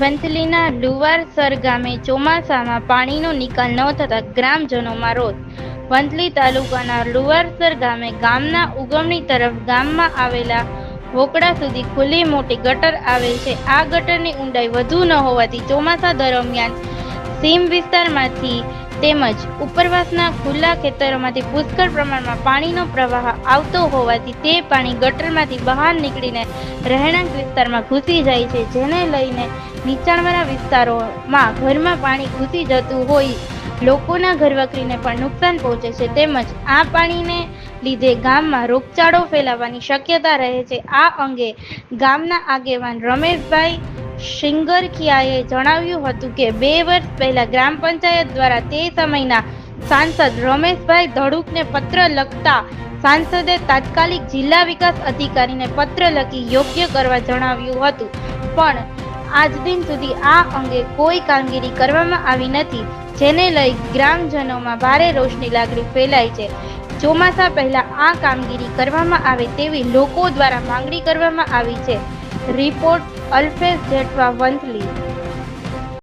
વંથલીના લુવારસર ગામે ચોમાસામાં પાણીનો નિકાલ ન થતા ગ્રામજનોમાં રોષ. વંથલી તાલુકાના લુવારસર ગામે ગામના ઉગમણી તરફ ગામમાં આવેલા હોકડા સુધી ખુલ્લી મોટી ગટર આવેલ છે. આ ગટરની ઊંડાઈ વધુ ન હોવાથી ચોમાસા દરમિયાન સીમ વિસ્તારમાંથી તેમજ ઉપરવાસના ખુલ્લા ખેતરોમાંથી પુષ્કળ પ્રમાણમાં પાણીનો પ્રવાહ આવતો હોવાથી તે પાણી ગટરમાંથી બહાર નીકળીને રહેણાંક વિસ્તારમાં ઘૂસી જાય છે. જેને લઈને નીચાણવાળા વિસ્તારોમાં ઘરમાં પાણી ઘૂસી જતું હોય, લોકોના ઘરવકરીને પણ નુકસાન પહોંચે છે. તેમજ આ પાણીને લીધે ગામમાં રોગચાળો ફેલાવાની શક્યતા રહે છે. આ અંગે ગામના આગેવાન રમેશભાઈ શિંગરખિયાએ જણાવ્યું હતું કે, બે વર્ષ પહેલા ગ્રામ પંચાયત દ્વારા તે સમયના સાંસદ રમેશભાઈ ધડુકને પત્ર લખતા સાંસદે તાત્કાલિક જિલ્લા વિકાસ અધિકારીને પત્ર લખી યોગ્ય કરવા જણાવ્યું હતું. પણ આજ દિન સુધી આ અંગે કોઈ કામગીરી કરવામાં આવી નથી, જેને લઈ ગ્રામજનોમાં ભારે રોષની લાગણી ફેલાઈ છે. ચોમાસા પહેલા આ કામગીરી કરવામાં આવે તેવી લોકો દ્વારા માંગણી કરવામાં આવી છે. રિપોર્ટ અલ્ફેઝ જેઠવા વંથલી